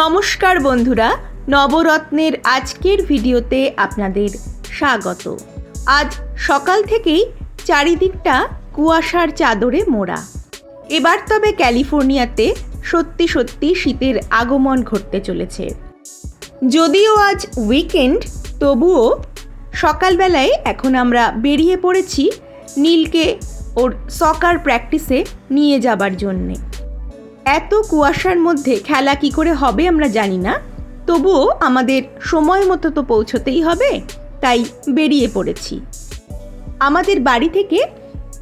নমস্কার বন্ধুরা, নবরত্নের আজকের ভিডিওতে আপনাদের স্বাগত। আজ সকাল থেকেই চারিদিকটা কুয়াশার চাদরে মোড়া। এবার তবে ক্যালিফোর্নিয়াতে সত্যি সত্যি শীতের আগমন ঘটতে চলেছে। যদিও আজ উইকেন্ড, তবুও সকালবেলায় এখন আমরা বেরিয়ে পড়েছি নীলকে ওর সকার প্র্যাকটিসে নিয়ে যাবার জন্যে। এত কুয়াশার মধ্যে খেলা কি করে হবে আমরা জানি না। তবুও আমাদের সময় মতো তো পৌঁছতেই হবে, তাই বেরিয়ে পড়েছি। আমাদের বাড়ি থেকে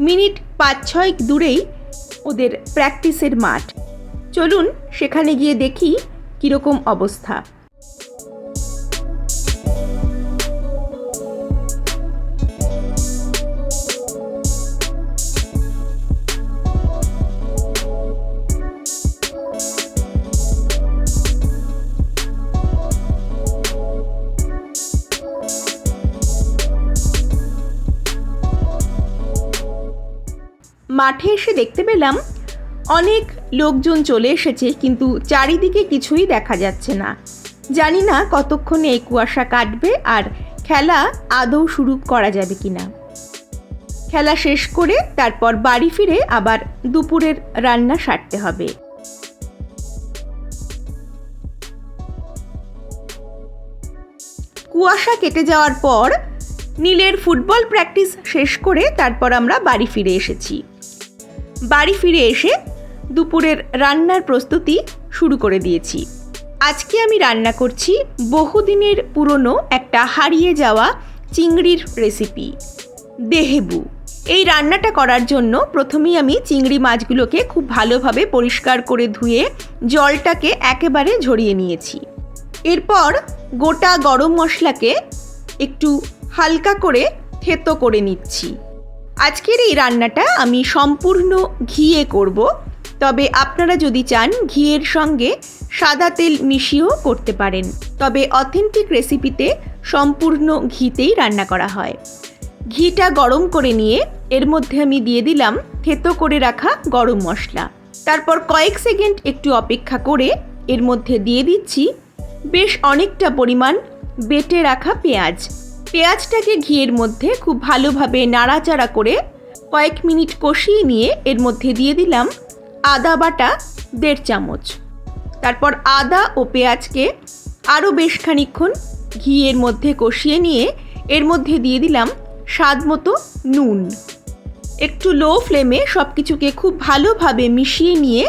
মিনিট পাঁচ ছয়েক দূরেই ওদের প্র্যাকটিসের মাঠ। চলুন সেখানে গিয়ে দেখি কীরকম অবস্থা। মাঠে এসে দেখতে পেলাম অনেক লোকজন চলে এসেছে, কিন্তু চারিদিকে কিছুই দেখা যাচ্ছে না। জানি না কতক্ষণে এই কুয়াশা কাটবে আর খেলা আদৌ শুরু করা যাবে কি না। খেলা শেষ করে তারপর বাড়ি ফিরে আবার দুপুরের রান্না সারতে হবে। কুয়াশা কেটে যাওয়ার পর নীলের ফুটবল প্র্যাকটিস শেষ করে তারপর আমরা বাড়ি ফিরে এসেছি। বাড়ি ফিরে এসে দুপুরের রান্নার প্রস্তুতি শুরু করে দিয়েছি। আজকে আমি রান্না করছি বহুদিনের পুরনো একটা হারিয়ে যাওয়া চিংড়ির রেসিপি, দেহেবু। এই রান্নাটা করার জন্য প্রথমেই আমি চিংড়ি মাছগুলোকে খুব ভালোভাবে পরিষ্কার করে ধুয়ে জলটাকে একেবারে ঝরিয়ে নিয়েছি। এরপর গোটা গরম মশলাকে একটু হালকা করে থেতো করে নিচ্ছি। আজকের এই রান্নাটা আমি সম্পূর্ণ ঘিয়ে করব। তবে আপনারা যদি চান ঘিয়ের সঙ্গে সাদা তেল মিশিয়েও করতে পারেন। তবে অথেন্টিক রেসিপিতে সম্পূর্ণ ঘিতেই রান্না করা হয়। ঘিটা গরম করে নিয়ে এর মধ্যে আমি দিয়ে দিলাম থেতো করে রাখা গরম মশলা। তারপর কয়েক সেকেন্ড একটু অপেক্ষা করে এর মধ্যে দিয়ে দিচ্ছি বেশ অনেকটা পরিমাণ বেটে রাখা পেঁয়াজ। পেঁয়াজটাকে ঘিয়ের মধ্যে খুব ভালোভাবে নাড়াচাড়া করে কয়েক মিনিট কষিয়ে নিয়ে এর মধ্যে দিয়ে দিলাম আদা বাটা দেড় চামচ। তারপর আদা ও পেঁয়াজকে আরও বেশ খানিক্ষণ ঘিয়ের মধ্যে কষিয়ে নিয়ে এর মধ্যে দিয়ে দিলাম স্বাদ মতো নুন। একটু লো ফ্লেমে সব কিছুকে খুব ভালোভাবে মিশিয়ে নিয়ে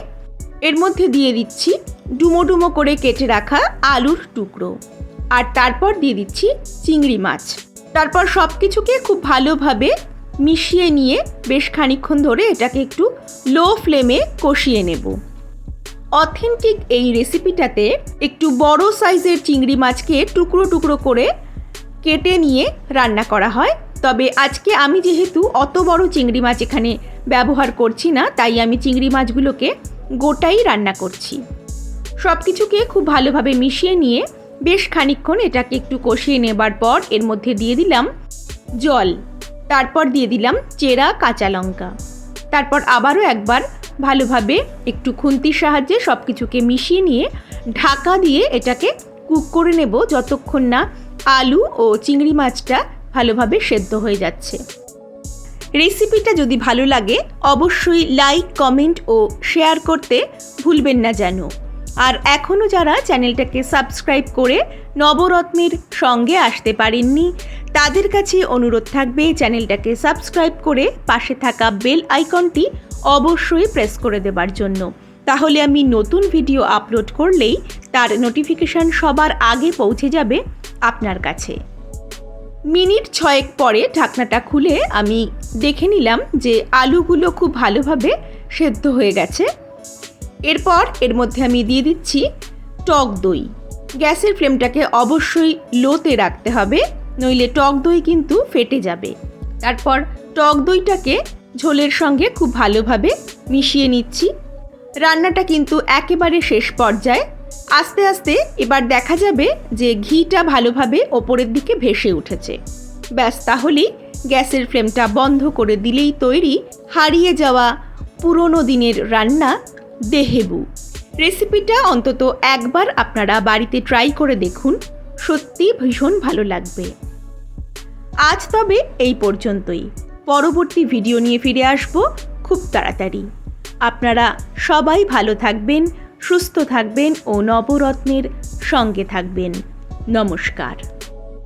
এর মধ্যে দিয়ে দিচ্ছি ডুমো ডুমো করে কেটে রাখা আলুর টুকরো। আর তারপর দিয়ে দিচ্ছি চিংড়ি মাছ। তারপর সব কিছুকে খুব ভালোভাবে মিশিয়ে নিয়ে বেশ খানিক্ষণ ধরে এটাকে একটু লো ফ্লেমে কষিয়ে নেব। অথেন্টিক এই রেসিপিটাতে একটু বড় সাইজের চিংড়ি মাছকে টুকরো টুকরো করে কেটে নিয়ে রান্না করা হয়। তবে আজকে আমি যেহেতু অত বড় চিংড়ি মাছ এখানে ব্যবহার করছি না, তাই আমি চিংড়ি মাছগুলোকে গোটাই রান্না করছি। সব কিছুকে খুব ভালোভাবে মিশিয়ে নিয়ে বেশ খানিক্ষণ এটাকে একটু কষিয়ে নেবার পর এর মধ্যে দিয়ে দিলাম জল। তারপর দিয়ে দিলাম চেরা কাঁচা লঙ্কা। তারপর আবারও একবার ভালোভাবে একটু খুন্তির সাহায্যে সব কিছুকে মিশিয়ে নিয়ে ঢাকা দিয়ে এটাকে কুক করে নেব যতক্ষণ না আলু ও চিংড়ি মাছটা ভালোভাবে সেদ্ধ হয়ে যাচ্ছে। রেসিপিটা যদি ভালো লাগে, অবশ্যই লাইক, কমেন্ট ও শেয়ার করতে ভুলবেন না যেন আর এখনও যারা চ্যানেলটাকে সাবস্ক্রাইব করে নবরত্নের সঙ্গে আসতে পারেননি, তাদের কাছে অনুরোধ থাকবে চ্যানেলটাকে সাবস্ক্রাইব করে পাশে থাকা বেল আইকনটি অবশ্যই প্রেস করে দেবার জন্য। তাহলে আমি নতুন ভিডিও আপলোড করলেই তার নোটিফিকেশান সবার আগে পৌঁছে যাবে আপনার কাছে। মিনিট ছয়েক পরে ঢাকনাটা খুলে আমি দেখে নিলাম যে আলুগুলো খুব ভালোভাবে সেদ্ধ হয়ে গেছে। এরপর এর মধ্যে আমি দিয়ে দিচ্ছি টক দই। গ্যাসের ফ্লেমটাকে অবশ্যই লোতে রাখতে হবে, নইলে টক দই কিন্তু ফেটে যাবে। তারপর টক দইটাকে ঝোলের সঙ্গে খুব ভালোভাবে মিশিয়ে নিচ্ছি। রান্নাটা কিন্তু একেবারে শেষ পর্যায়ে। আস্তে আস্তে এবার দেখা যাবে যে ঘিটা ভালোভাবে ওপরের দিকে ভেসে উঠেছে। ব্যাস, তাহলেই গ্যাসের ফ্লেমটা বন্ধ করে দিলেই তৈরি। হারিয়ে যাওয়া পুরনো দিনের রান্না দেহেবু। রেসিপিটা অন্তত একবার আপনারা বাড়িতে ট্রাই করে দেখুন, সত্যি ভীষণ ভালো লাগবে। আজ তবে এই পর্যন্তই। পরবর্তী ভিডিও নিয়ে ফিরে আসব খুব তাড়াতাড়ি। আপনারা সবাই ভালো থাকবেন, সুস্থ থাকবেন ও নবরত্নের সঙ্গে থাকবেন। নমস্কার।